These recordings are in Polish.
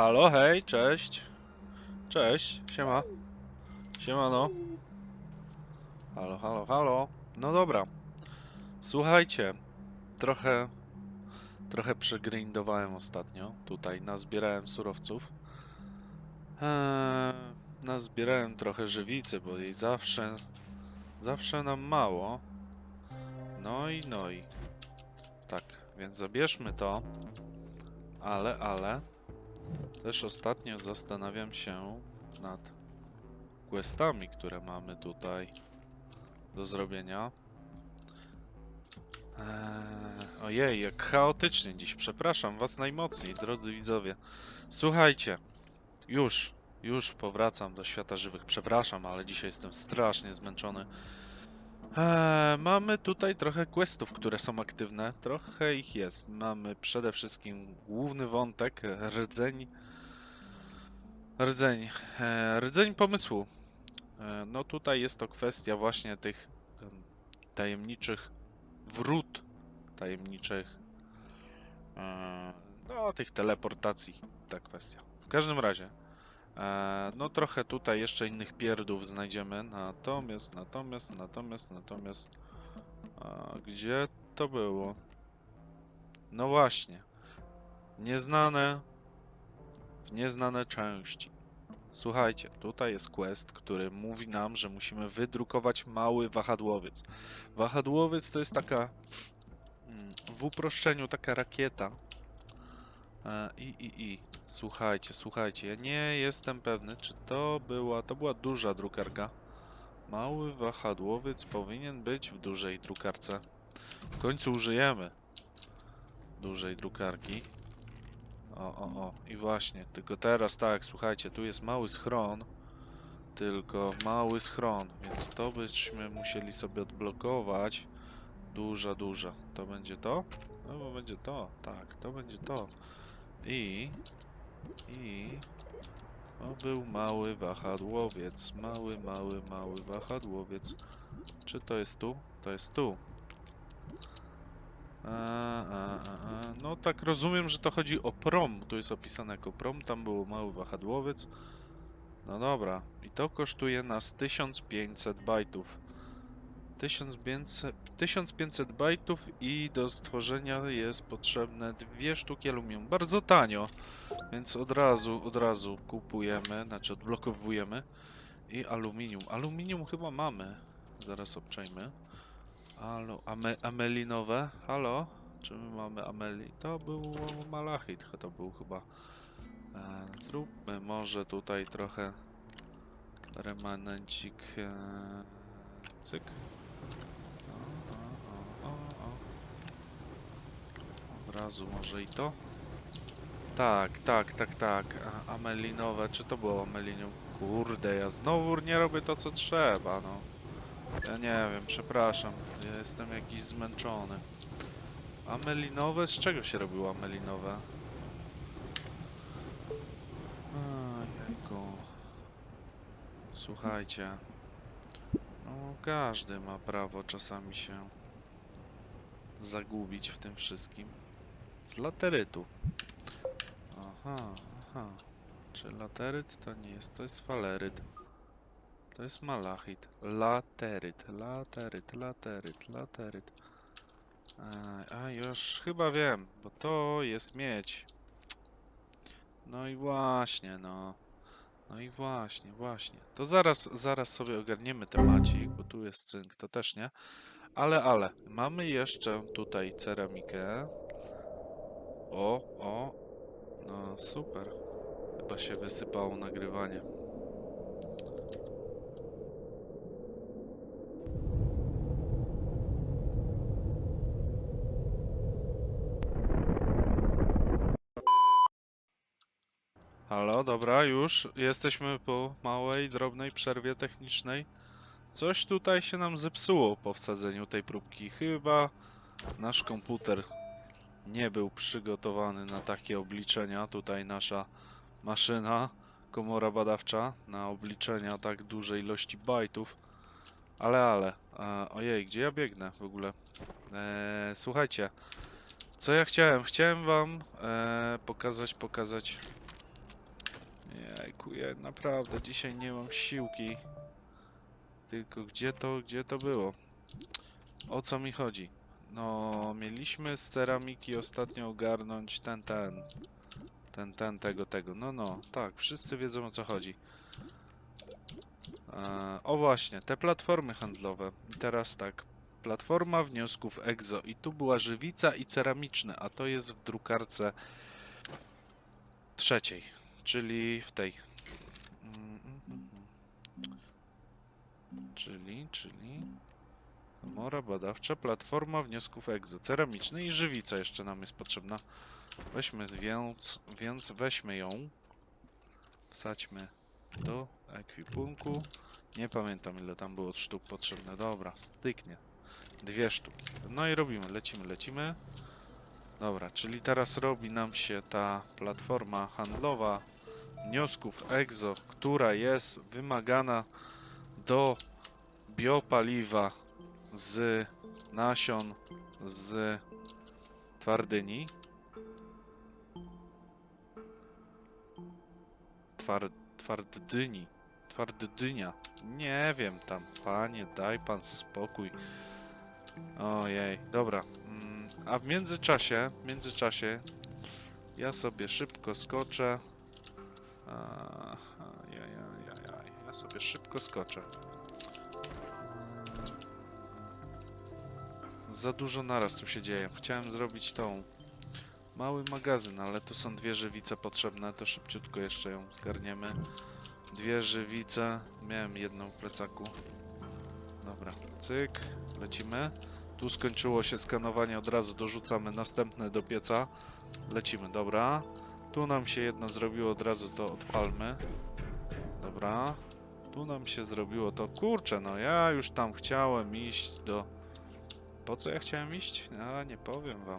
Halo, hej, cześć. Cześć, siema. Siemano. Halo, halo, halo. No dobra. Słuchajcie, trochę trochę przegrindowałem ostatnio. Tutaj nazbierałem surowców. Eee, nazbierałem trochę żywicy, bo jej zawsze zawsze nam mało. No i no i tak, więc zabierzmy to. Ale, ale też ostatnio zastanawiam się nad questami, które mamy tutaj do zrobienia. Eee, ojej, jak chaotycznie dziś. Przepraszam was najmocniej, drodzy widzowie. Słuchajcie, już, już powracam do świata żywych. Przepraszam, ale dzisiaj jestem strasznie zmęczony. Eee, mamy tutaj trochę questów, które są aktywne. Trochę ich jest. Mamy przede wszystkim główny wątek, rdzeń. Rdzeń. E, rdzeń pomysłu. E, no tutaj jest to kwestia właśnie tych em, tajemniczych wrót, tajemniczych, e, no tych teleportacji, ta kwestia. W każdym razie, no trochę tutaj jeszcze innych pierdów znajdziemy, natomiast, natomiast, natomiast, natomiast, a, gdzie to było? No właśnie, nieznane, nieznane części. Słuchajcie, tutaj jest quest, który mówi nam, że musimy wydrukować mały wahadłowiec. Wahadłowiec to jest taka mm, w uproszczeniu taka rakieta. E, I, i, i. Słuchajcie, słuchajcie, ja nie jestem pewny, czy to była, to była duża drukarka. Mały wahadłowiec powinien być w dużej drukarce. W końcu użyjemy dużej drukarki. O, o, o. I właśnie, tylko teraz tak, słuchajcie, tu jest mały schron. Tylko mały schron, więc to byśmy musieli sobie odblokować. Duża, duża. To będzie to? No bo będzie to, tak, to będzie to. I... I... To był mały wahadłowiec. Mały, mały, mały wahadłowiec. Czy to jest tu? To jest tu. A, a, a. No tak rozumiem, że to chodzi o prom. Tu jest opisane jako prom, tam było mały wahadłowiec. No dobra, i to kosztuje nas 1500 bajtów. 1500, 1500 bajtów i do stworzenia jest potrzebne dwie sztuki aluminium. Bardzo tanio, więc od razu, od razu kupujemy, znaczy odblokowujemy. I aluminium. Aluminium chyba mamy. Zaraz obczajmy. Alu, ame, amelinowe. Halo? Czy my mamy ameli? To był malachit, to był chyba. E, zróbmy może tutaj trochę remanencik. E, cyk. O, o, o, o, o. Razu może i to. Tak, tak, tak, tak. Amelinowe. Czy to było amelinium? Kurde, ja znowu nie robię to co trzeba, no. Ja nie wiem, przepraszam. Ja jestem jakiś zmęczony. Amelinowe? Z czego się robiło amelinowe? Ojejku. Słuchajcie. No, każdy ma prawo czasami się zagubić w tym wszystkim. Z laterytu. Aha, aha. Czy lateryt to nie jest, to jest faleryt. To jest malachit. Lateryt, lateryt, lateryt, lateryt. Ej, A już chyba wiem, bo to jest miedź. No i właśnie, no. No i właśnie, właśnie. To zaraz, zaraz sobie ogarniemy temacik, bo tu jest cynk, to też nie. Ale, ale, mamy jeszcze tutaj ceramikę. O, o. No super. Chyba się wysypało nagrywanie. Halo, dobra, już jesteśmy po małej, drobnej przerwie technicznej. Coś tutaj się nam zepsuło po wsadzeniu tej próbki. Chyba nasz komputer nie był przygotowany na takie obliczenia. Tutaj nasza maszyna, komora badawcza na obliczenia tak dużej ilości bajtów. Ale, ale, e, ojej, gdzie ja biegnę w ogóle? E, słuchajcie, co ja chciałem? Chciałem wam e, pokazać, pokazać Ejku, ja naprawdę dzisiaj nie mam siłki. Tylko gdzie to, gdzie to było? O co mi chodzi? No, mieliśmy z ceramiki ostatnio ogarnąć ten, ten. Ten, ten, tego, tego. No, no, tak, wszyscy wiedzą o co chodzi. E, o właśnie, te platformy handlowe. I teraz tak. Platforma wniosków EXO. I tu była żywica i ceramiczne, a to jest w drukarce trzeciej, czyli w tej. Mm, mm, mm. Czyli, czyli. Komora badawcza, platforma wniosków EXO. Ceramiczne i żywica jeszcze nam jest potrzebna. Weźmy więc, więc weźmy ją. Wsadźmy do ekwipunku. Nie pamiętam ile tam było sztuk potrzebne. Dobra, styknie. Dwie sztuki. No i robimy, lecimy, lecimy. Dobra, czyli teraz robi nam się ta platforma handlowa wniosków EXO, która jest wymagana do biopaliwa z nasion z twardyni. Twar, twardyni. Twardynia. Nie wiem tam, panie, daj pan spokój. Ojej, dobra. Mm, A w międzyczasie, w międzyczasie ja sobie szybko skoczę. A, Ajajajajaj, ja sobie szybko skoczę. Za dużo naraz tu się dzieje. Chciałem zrobić tą mały magazyn, ale tu są dwie żywice potrzebne, to szybciutko jeszcze ją zgarniemy. Dwie żywice, miałem jedną w plecaku. Dobra, cyk, lecimy. Tu skończyło się skanowanie, od razu dorzucamy następne do pieca. Lecimy, dobra. Tu nam się jedno zrobiło, od razu to odpalmy. Dobra. Tu nam się zrobiło to, kurczę, no ja już tam chciałem iść do... Po co ja chciałem iść? No, nie powiem wam.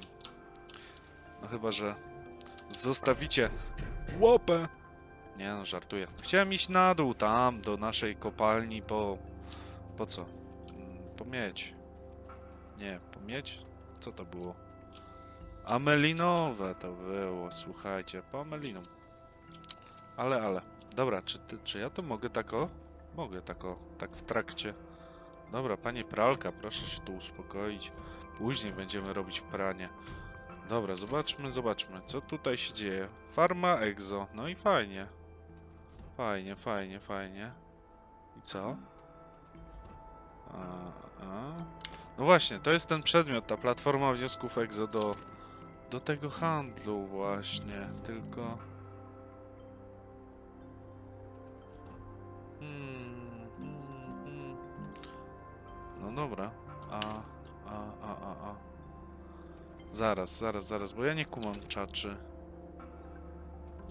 No chyba, że zostawicie łopę. Nie no, żartuję. Chciałem iść na dół, tam, do naszej kopalni, po... Po co? Mm, Po miedź. Nie, po miedź? Co to było? Amelinowe to było, słuchajcie, po ameliną. Ale, ale. Dobra, czy, ty, czy ja to mogę tako? Mogę tako, tak w trakcie. Dobra, pani pralka, proszę się tu uspokoić. Później będziemy robić pranie. Dobra, zobaczmy, zobaczmy, co tutaj się dzieje. Farma Exo, no i fajnie. Fajnie, fajnie, fajnie. I co? A, a. No właśnie, to jest ten przedmiot, ta platforma wniosków Exo do, do tego handlu właśnie, tylko... No dobra, a, a, a, a, a. Zaraz, zaraz, zaraz, bo ja nie kumam czaczy.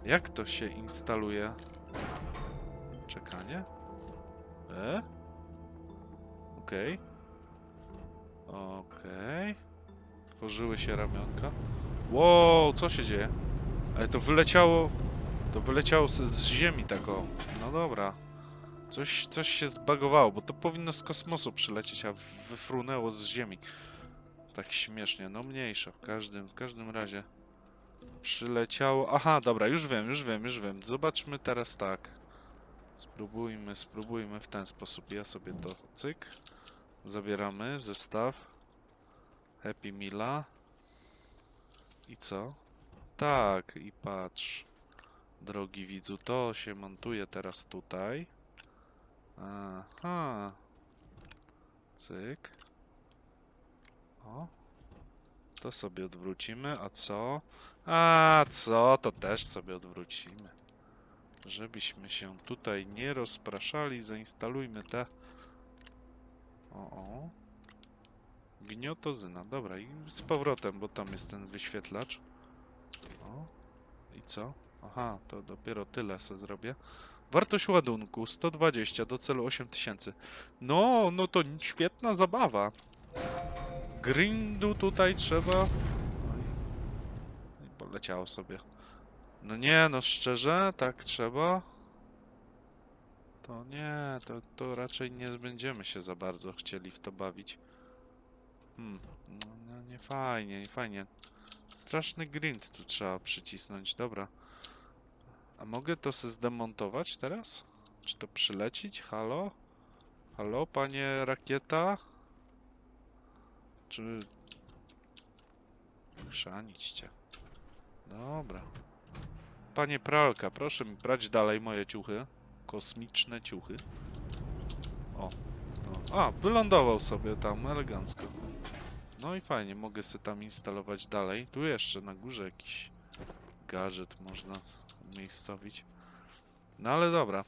Jak to się instaluje? Czekanie? E? Okej. Okej. Tworzyły się ramionka. Wow, co się dzieje? Ale to wyleciało... To wyleciało z, z ziemi taką. No dobra. Coś, coś się zbagowało, bo to powinno z kosmosu przylecieć, a wyfrunęło z ziemi. Tak śmiesznie, no mniejsza, w każdym, w każdym razie. Przyleciało... Aha, dobra, już wiem, już wiem, już wiem. Zobaczmy teraz tak. Spróbujmy, spróbujmy w ten sposób. Ja sobie to cyk. Zabieramy zestaw. Happy Meala. I co? Tak, i patrz. Drogi widzu, to się montuje teraz tutaj. Aha. Cyk. O. To sobie odwrócimy, a co? A co? To też sobie odwrócimy. Żebyśmy się tutaj nie rozpraszali, zainstalujmy te... O, o. Gniotozyna, dobra i z powrotem, bo tam jest ten wyświetlacz. O. I co? Aha, to dopiero tyle se zrobię. Wartość ładunku 120 do celu 8000. No, no to świetna zabawa. Grindu tutaj trzeba. I poleciało sobie. No nie, no szczerze, tak trzeba. To nie, to, to raczej nie będziemy się za bardzo chcieli w to bawić. Hmm, no, no nie fajnie, nie fajnie. Straszny grind tu trzeba przycisnąć, dobra. A mogę to se zdemontować teraz? Czy to przylecić? Halo? Halo, panie rakieta? Czy... Chrzanić cię. Dobra. Panie pralka, proszę mi brać dalej moje ciuchy. Kosmiczne ciuchy. O. No. A, wylądował sobie tam elegancko. No i fajnie, mogę sobie tam instalować dalej. Tu jeszcze na górze jakiś gadżet można umiejscowić. No ale dobra.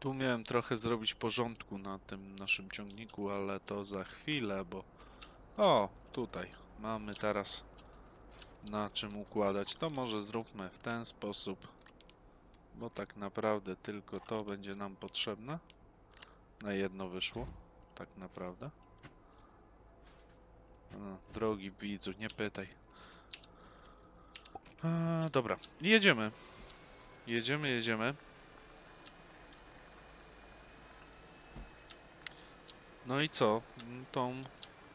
Tu miałem trochę zrobić porządku na tym naszym ciągniku, ale to za chwilę, bo... O, tutaj mamy teraz na czym układać. To może zróbmy w ten sposób, bo tak naprawdę tylko to będzie nam potrzebne. Na jedno wyszło, tak naprawdę. A, drogi widzu, nie pytaj. Dobra, jedziemy. Jedziemy, jedziemy. No i co? Mm, Tą,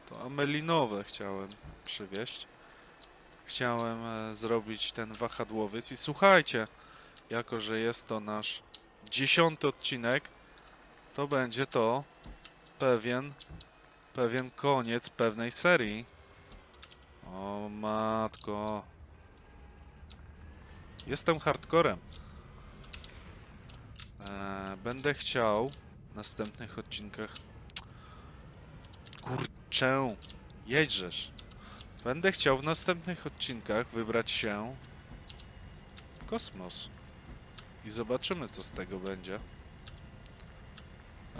to amelinowe chciałem przywieźć. Chciałem e, zrobić ten wahadłowiec i słuchajcie, jako że jest to nasz dziesiąty odcinek, to będzie to pewien, pewien koniec pewnej serii. O matko. Jestem hardcorem. E, będę chciał w następnych odcinkach. Kurczę, jedźżesz. Będę chciał w następnych odcinkach wybrać się w kosmos. I zobaczymy, co z tego będzie.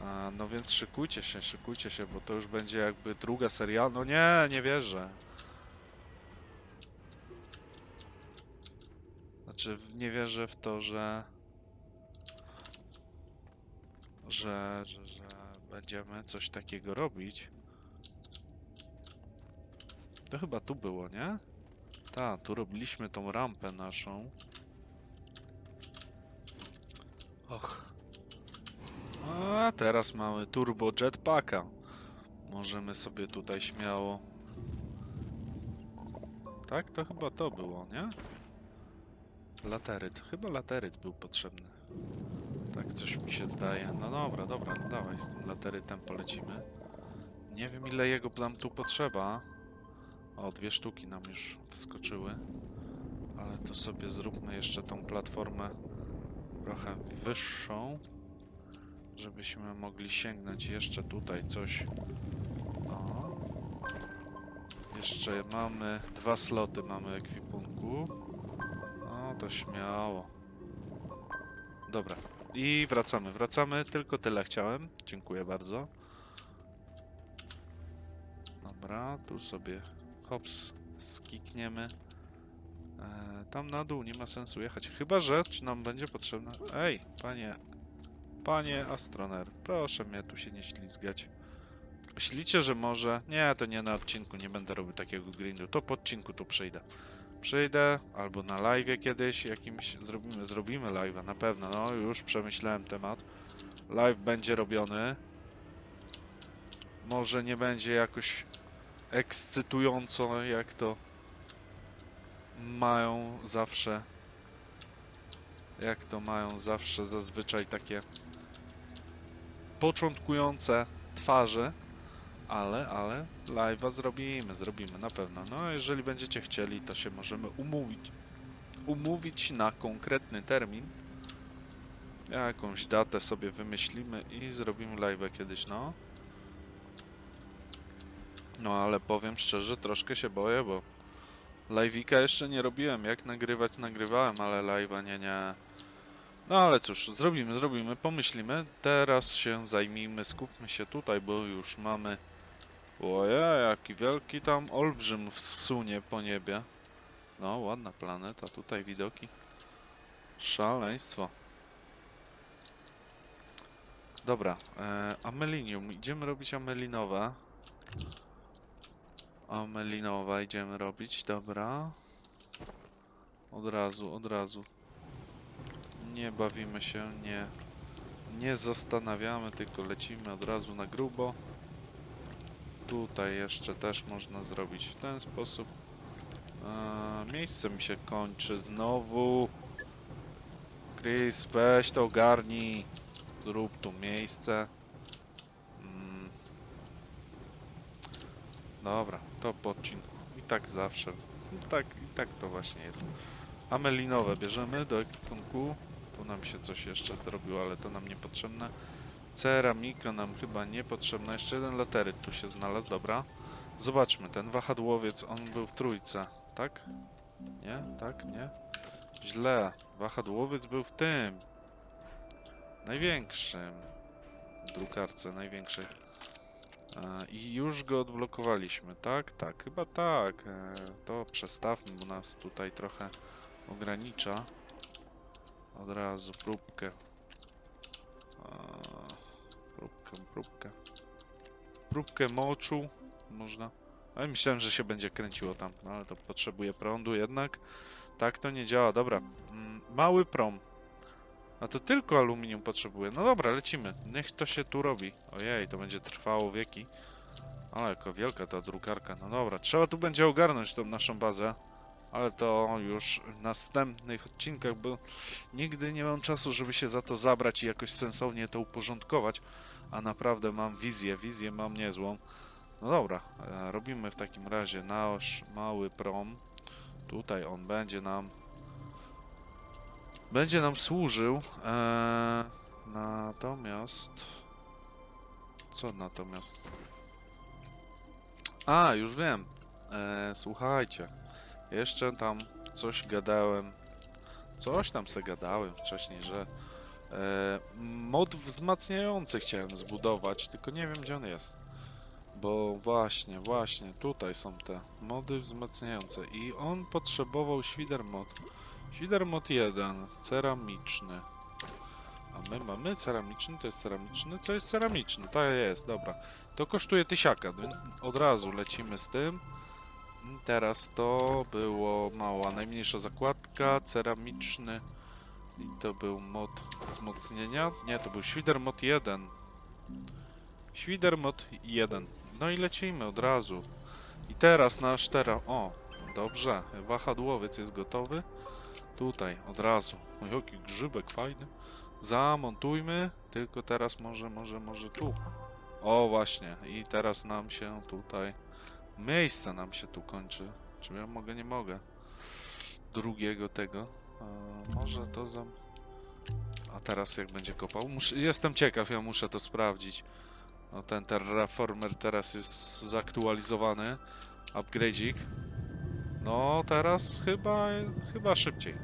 A, no więc szykujcie się, szykujcie się, bo to już będzie jakby druga seria. No nie, nie wierzę. Znaczy, nie wierzę w to, że. Że, że, że będziemy coś takiego robić. To chyba tu było, nie? Tak, tu robiliśmy tą rampę naszą. Och. A teraz mamy turbo jetpacka. Możemy sobie tutaj śmiało. Tak, to chyba to było, nie? Lateryt. Chyba lateryt był potrzebny. Tak coś mi się zdaje. No dobra, dobra, no dawaj z tym laterytem polecimy. Nie wiem ile jego nam tu potrzeba. O, dwie sztuki nam już wskoczyły. Ale to sobie zróbmy jeszcze tą platformę trochę wyższą, żebyśmy mogli sięgnąć jeszcze tutaj coś. O. Jeszcze mamy dwa sloty mamy ekwipunku. To śmiało. Dobra. I wracamy, wracamy. Tylko tyle chciałem. Dziękuję bardzo. Dobra, tu sobie hops skikniemy. E, tam na dół nie ma sensu jechać. Chyba, że nam będzie potrzebna... Ej, panie... Panie astroner, proszę mnie tu się nie ślizgać. Myślicie, że może... Nie, to nie na odcinku, nie będę robił takiego grindu. To po odcinku tu przyjdę. Przyjdę, albo na live kiedyś jakimś zrobimy. Zrobimy live'a, na pewno. No, już przemyślałem temat. Live będzie robiony. Może nie będzie jakoś ekscytująco, jak to mają zawsze. Jak to mają zawsze zazwyczaj takie początkujące twarze. Ale, ale live'a zrobimy, zrobimy na pewno. No, jeżeli będziecie chcieli, to się możemy umówić. Umówić na konkretny termin. Jakąś datę sobie wymyślimy i zrobimy live'a kiedyś, no. No, ale powiem szczerze, troszkę się boję, bo live'ika jeszcze nie robiłem. Jak nagrywać, nagrywałem, ale live'a nie, nie. No ale cóż, zrobimy, zrobimy, pomyślimy. Teraz się zajmijmy, skupmy się tutaj, bo już mamy... Ojej, jaki wielki tam olbrzym wsunie po niebie. No, ładna planeta, tutaj widoki. Szaleństwo. Dobra, e, amelinium. Idziemy robić amelinowe. Amelinowa idziemy robić, dobra. Od razu, od razu. Nie bawimy się, nie, nie zastanawiamy, tylko lecimy od razu na grubo. Tutaj jeszcze też można zrobić w ten sposób. Eee, miejsce mi się kończy znowu. Chris, weź to ogarnij. Zrób tu miejsce. Mm. Dobra, to po odcinku. I tak zawsze. Tak, i tak to właśnie jest. Amelinowe bierzemy do ekwipunku. Tu nam się coś jeszcze zrobiło, ale to nam niepotrzebne. Ceramika nam chyba niepotrzebna. Jeszcze jeden lateryt tu się znalazł, dobra. Zobaczmy, ten wahadłowiec, on był w trójce, tak? Nie? Tak? Nie? Źle. Wahadłowiec był w tym. Największym. Drukarce największej. E, I już go odblokowaliśmy, tak? Tak, chyba tak. E, To przestawmy, bo nas tutaj trochę ogranicza. Od razu próbkę. Próbkę, próbkę. Próbkę moczu można. Ale myślałem, że się będzie kręciło tam, no ale to potrzebuje prądu jednak. Tak to nie działa. Dobra, mm, mały prom. A to tylko aluminium potrzebuje. No dobra, lecimy. Niech to się tu robi. Ojej, to będzie trwało wieki. Ale jaka wielka ta drukarka. No dobra, trzeba tu będzie ogarnąć tą naszą bazę. Ale to już w następnych odcinkach, bo nigdy nie mam czasu, żeby się za to zabrać i jakoś sensownie to uporządkować. A naprawdę mam wizję, wizję mam niezłą. No dobra, e, robimy w takim razie nasz mały prom. Tutaj on będzie nam będzie nam służył. E, natomiast co natomiast? A, już wiem. E, słuchajcie, jeszcze tam coś gadałem. Coś tam se gadałem wcześniej, że e, mod wzmacniający chciałem zbudować, tylko nie wiem gdzie on jest. Bo właśnie, właśnie, tutaj są te mody wzmacniające i on potrzebował świder mod. Świder mod 1, ceramiczny. A my mamy ceramiczny, to jest ceramiczny, co jest ceramiczny? To jest, dobra. To kosztuje tysiaka, więc od razu lecimy z tym. Teraz to było mała, najmniejsza zakładka, ceramiczny. I to był mod wzmocnienia. Nie, to był świder mod 1. Świder mod 1. No i lecimy od razu. I teraz nasz teraz. O, dobrze. Wahadłowiec jest gotowy. Tutaj, od razu. O, jaki grzybek fajny. Zamontujmy. Tylko teraz może, może, może tu. O, właśnie. I teraz nam się tutaj. Miejsce nam się tu kończy. Czy ja mogę, nie mogę. Drugiego tego. E, może to za. A teraz jak będzie kopał? Jestem ciekaw, ja muszę to sprawdzić. No ten Terraformer teraz jest zaktualizowany. Upgrade'ik. No teraz chyba, chyba szybciej.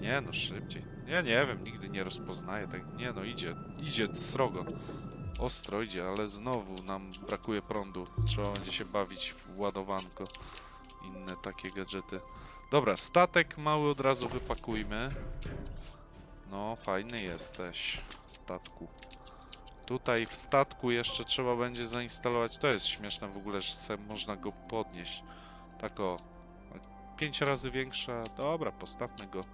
Nie no, szybciej. Ja nie wiem, nigdy nie rozpoznaję tak. Nie no, idzie, idzie srogo. Ostro idzie, ale znowu nam brakuje prądu. Trzeba będzie się bawić w ładowanko. Inne takie gadżety. Dobra, statek mały od razu wypakujmy. No, fajny jesteś, statku. Tutaj w statku jeszcze trzeba będzie zainstalować. To jest śmieszne w ogóle, że można go podnieść. Tak o. Pięć razy większa. Dobra, postawmy go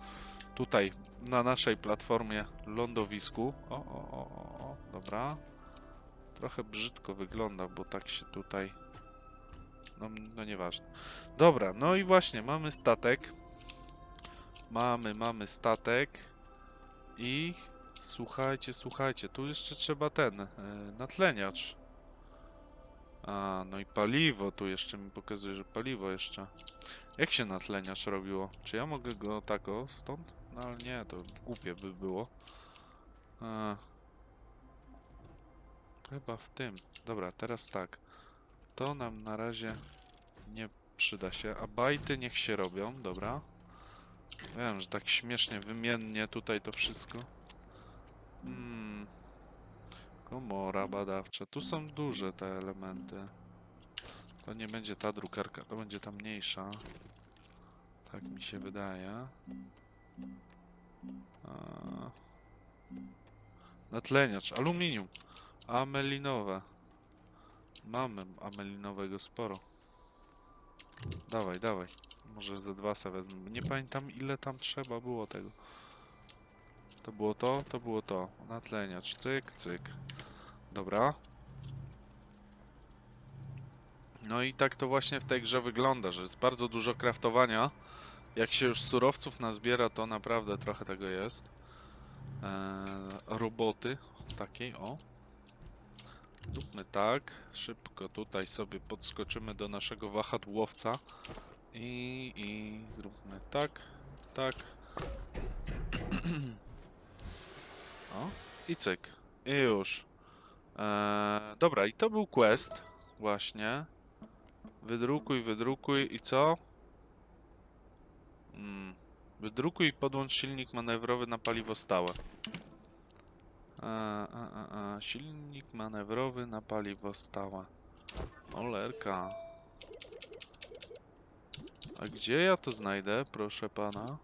tutaj na naszej platformie lądowisku. O, o, o, o, o. Dobra. Trochę brzydko wygląda, bo tak się tutaj. No, no nieważne. Dobra, no i właśnie, mamy statek. Mamy, mamy statek. I słuchajcie, słuchajcie, tu jeszcze trzeba ten, e, natleniacz. A, no i paliwo, tu jeszcze mi pokazuje, że paliwo jeszcze. Jak się natleniacz robiło? Czy ja mogę go tak o, stąd? No ale nie, to głupie by było. A. Chyba w tym. Dobra, teraz tak. To nam na razie nie przyda się, a bajty niech się robią, dobra. Wiem, że tak śmiesznie, wymiennie tutaj to wszystko. Hmm. Komora badawcza. Tu są duże te elementy. To nie będzie ta drukarka, to będzie ta mniejsza. Tak mi się wydaje. A... Natleniacz, aluminium. Amelinowe. Mamy amelinowego sporo. Dawaj, dawaj. Może ze dwa se wezmę. Nie pamiętam ile tam trzeba było tego. To było to, to było to. Natleniacz, cyk, cyk. Dobra. No i tak to właśnie w tej grze wygląda, że jest bardzo dużo kraftowania. Jak się już surowców nazbiera, to naprawdę trochę tego jest. Eee, roboty takiej, o. Zróbmy tak, szybko tutaj sobie podskoczymy do naszego wahadłowca i, i zróbmy tak, tak. O, i cyk. I już. Eee, dobra, i to był quest, właśnie. Wydrukuj, wydrukuj i co? Mm. Wydrukuj i podłącz silnik manewrowy na paliwo stałe. A, a, a. Silnik manewrowy na paliwo stałe. Olerka. A gdzie ja to znajdę, proszę pana?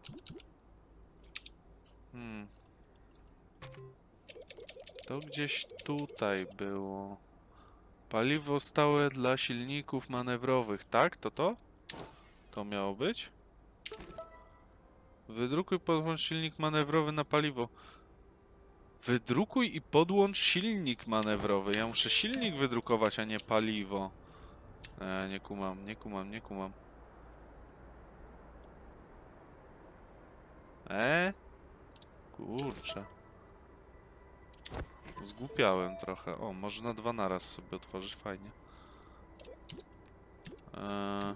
Hmm. To gdzieś tutaj było. Paliwo stałe dla silników manewrowych, tak? To to? To miało być? Wydrukuj podłącz silnik manewrowy na paliwo. Wydrukuj i podłącz silnik manewrowy. Ja muszę silnik wydrukować, a nie paliwo. E, nie kumam, nie kumam, nie kumam. E? Kurczę. Zgłupiałem trochę. O, może na dwa naraz sobie otworzyć, fajnie. Eee...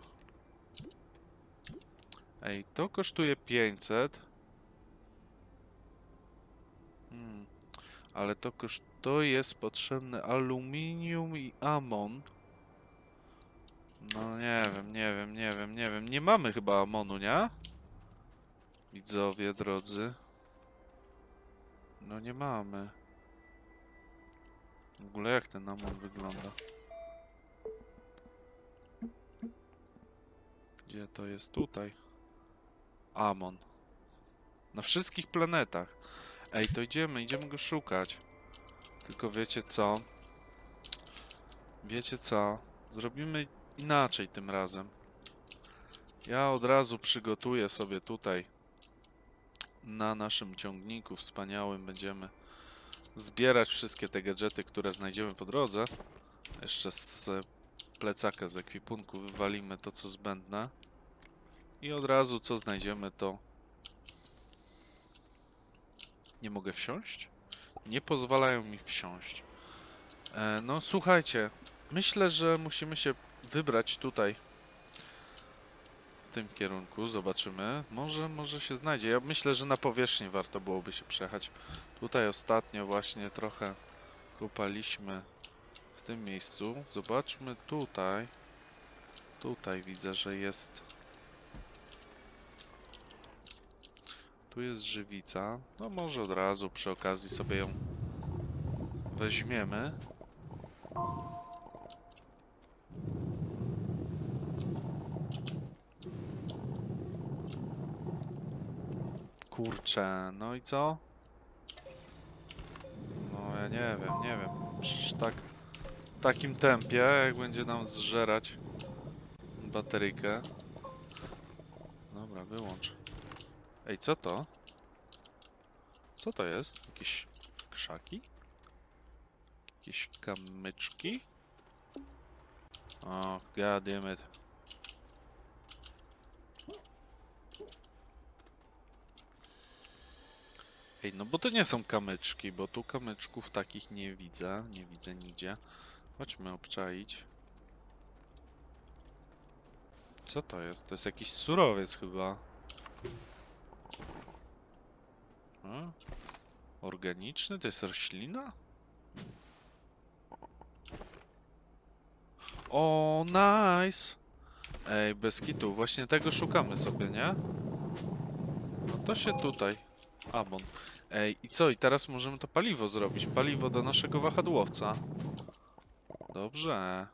Ej, to kosztuje 500. Hmm. Ale to to jest potrzebne aluminium i amon. No nie wiem, nie wiem, nie wiem, nie wiem. Nie mamy chyba amonu, nie? Widzowie drodzy. No nie mamy. W ogóle jak ten amon wygląda? Gdzie to jest? Tutaj. Amon. Na wszystkich planetach. Ej, to idziemy, idziemy go szukać. Tylko wiecie co? Wiecie co? Zrobimy inaczej tym razem. Ja od razu przygotuję sobie tutaj na naszym ciągniku wspaniałym będziemy zbierać wszystkie te gadżety, które znajdziemy po drodze. Jeszcze z plecaka z ekwipunku wywalimy to, co zbędne. I od razu, co znajdziemy, to... Nie mogę wsiąść? Nie pozwalają mi wsiąść. E, no, słuchajcie. Myślę, że musimy się wybrać tutaj. W tym kierunku. Zobaczymy. Może, może się znajdzie. Ja myślę, że na powierzchni warto byłoby się przejechać. Tutaj ostatnio właśnie trochę kopaliśmy w tym miejscu. Zobaczmy tutaj. Tutaj widzę, że jest. Tu jest żywica. No może od razu przy okazji sobie ją weźmiemy. Kurczę, no i co? No ja nie wiem, nie wiem. Przecież tak w takim tempie, jak będzie nam zżerać bateryjkę. Dobra, wyłącz. Ej, co to? Co to jest? Jakieś krzaki? Jakieś kamyczki? O, god damn it. Ej, no bo to nie są kamyczki, bo tu kamyczków takich nie widzę, nie widzę nigdzie. Chodźmy obczaić. Co to jest? To jest jakiś surowiec chyba. A? Organiczny? To jest roślina? O, nice! Ej, bez kitu, właśnie tego szukamy sobie, nie? No to się tutaj. Amon. Ej, i co? I teraz możemy to paliwo zrobić. Paliwo do naszego wahadłowca. Dobrze.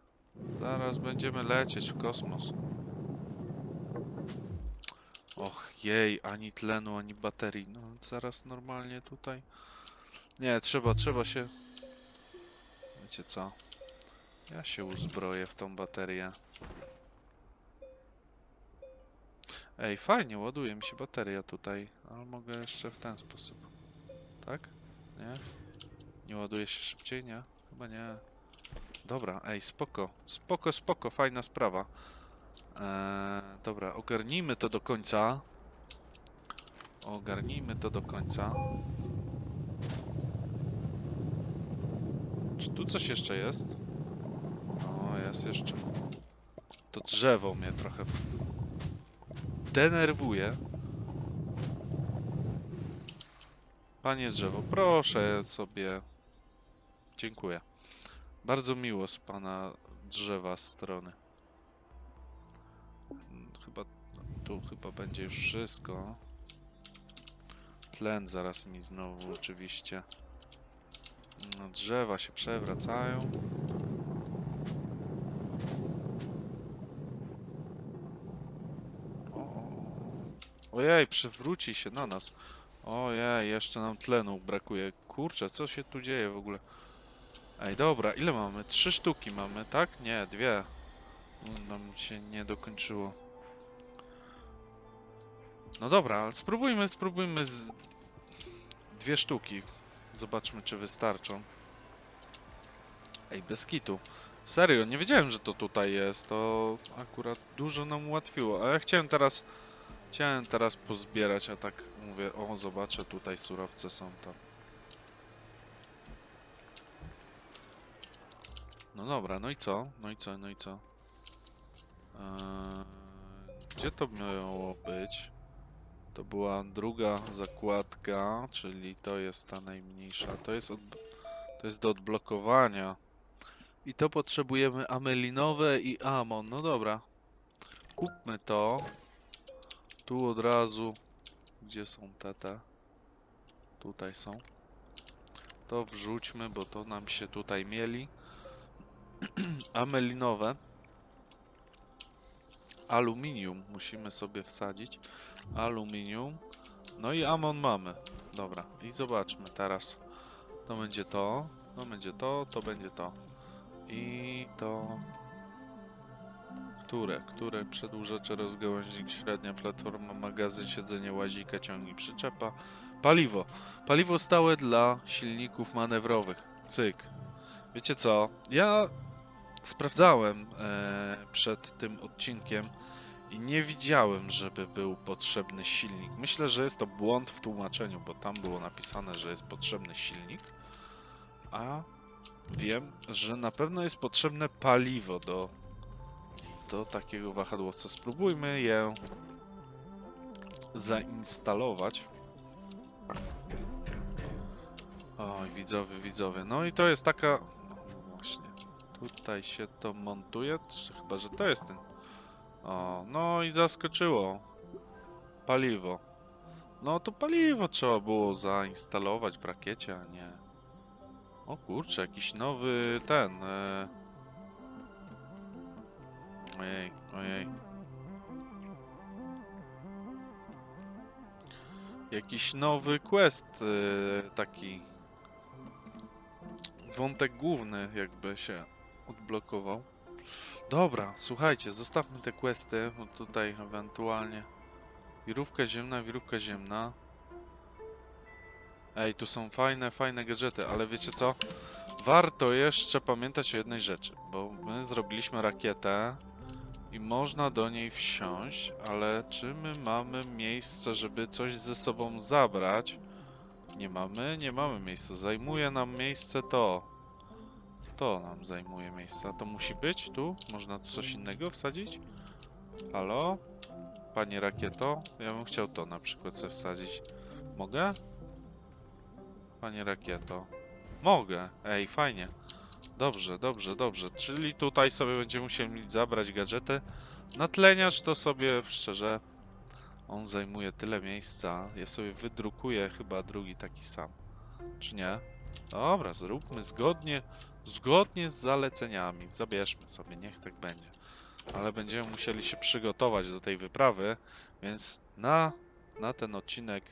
Zaraz będziemy lecieć w kosmos. Och, jej, ani tlenu, ani baterii. No, zaraz normalnie tutaj. Nie, trzeba, trzeba się. Wiecie co? Ja się uzbroję w tą baterię. Ej, fajnie, ładuje mi się bateria tutaj, ale mogę jeszcze w ten sposób. Tak? Nie? Nie ładuje się szybciej? Nie? Chyba nie. dobra, ej, spoko, spoko, spoko, fajna sprawa. Eee, dobra, ogarnijmy to do końca. Ogarnijmy to do końca. Czy tu coś jeszcze jest? O, jest jeszcze. To drzewo mnie trochę denerwuje. Panie drzewo, proszę sobie. Dziękuję. Bardzo miło z pana drzewa strony. Tu chyba będzie już wszystko. Tlen zaraz mi znowu oczywiście. No, drzewa się przewracają. O. Ojej, przewróci się na nas. Ojej, jeszcze nam tlenu brakuje. Kurczę, co się tu dzieje w ogóle? Ej, dobra, ile mamy? Trzy sztuki mamy, tak? Nie, dwie. Mm, Nam się nie dokończyło. No dobra, ale spróbujmy, spróbujmy z... Dwie sztuki. Zobaczmy, czy wystarczą. Ej, bez kitu. Serio, nie wiedziałem, że to tutaj jest. To akurat dużo nam ułatwiło. A ja chciałem teraz... Chciałem teraz pozbierać, a tak mówię, o zobaczę, tutaj surowce są tam. No dobra, no i co? No i co, no i co? Eee, gdzie to miało być? To była druga zakładka, czyli to jest ta najmniejsza. To jest, od, to jest do odblokowania. I to potrzebujemy amelinowe i amon. No dobra. Kupmy to. Tu od razu. Gdzie są te te? Tutaj są. To wrzućmy, bo to nam się tutaj mieli. Amelinowe. Aluminium musimy sobie wsadzić. Aluminium. No i amon mamy. Dobra. I zobaczmy teraz. To będzie to. To będzie to. To będzie to. I to... Które? Które przedłużacze, rozgałęźnik, średnia platforma, magazyn, siedzenie, łazika, ciągnik, przyczepa. Paliwo. Paliwo stałe dla silników manewrowych. Cyk. Wiecie co? Ja sprawdzałem e, przed tym odcinkiem i nie widziałem, żeby był potrzebny silnik. Myślę, że jest to błąd w tłumaczeniu, bo tam było napisane, że jest potrzebny silnik, a wiem, że na pewno jest potrzebne paliwo do, do takiego wahadłowca. Spróbujmy je zainstalować. Oj, widzowie, widzowie. No i to jest taka... No właśnie. Tutaj się to montuje, chyba, że to jest ten... O, no i zaskoczyło. Paliwo. No to paliwo trzeba było zainstalować w rakiecie, a nie... O kurczę, jakiś nowy ten... E... Ojej, ojej. Jakiś nowy quest e, taki... Wątek główny jakby się odblokował. Dobra, słuchajcie, zostawmy te questy, bo tutaj ewentualnie... Wirówka ziemna, wirówka ziemna. Ej, tu są fajne, fajne gadżety, ale wiecie co? Warto jeszcze pamiętać o jednej rzeczy, bo my zrobiliśmy rakietę i można do niej wsiąść, ale czy my mamy miejsce, żeby coś ze sobą zabrać? Nie mamy, nie mamy miejsca. Zajmuje nam miejsce to. To nam zajmuje miejsce. A to musi być tu? Można tu coś innego wsadzić? Halo? Panie rakieto? Ja bym chciał to na przykład sobie wsadzić. Mogę? Panie rakieto. Mogę. Ej, fajnie. Dobrze, dobrze, dobrze. Czyli tutaj sobie będziemy musieli zabrać gadżety. Natleniacz to sobie, szczerze, on zajmuje tyle miejsca. Ja sobie wydrukuję chyba drugi taki sam. Czy nie? Dobra, zróbmy zgodnie, zgodnie z zaleceniami. Zabierzmy sobie, niech tak będzie. Ale będziemy musieli się przygotować do tej wyprawy, więc na, na ten odcinek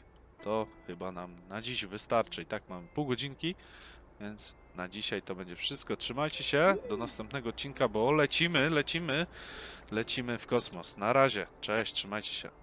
to chyba nam na dziś wystarczy. I tak mamy pół godzinki, więc na dzisiaj to będzie wszystko. Trzymajcie się do następnego odcinka, bo lecimy, lecimy, lecimy w kosmos. Na razie, cześć, trzymajcie się.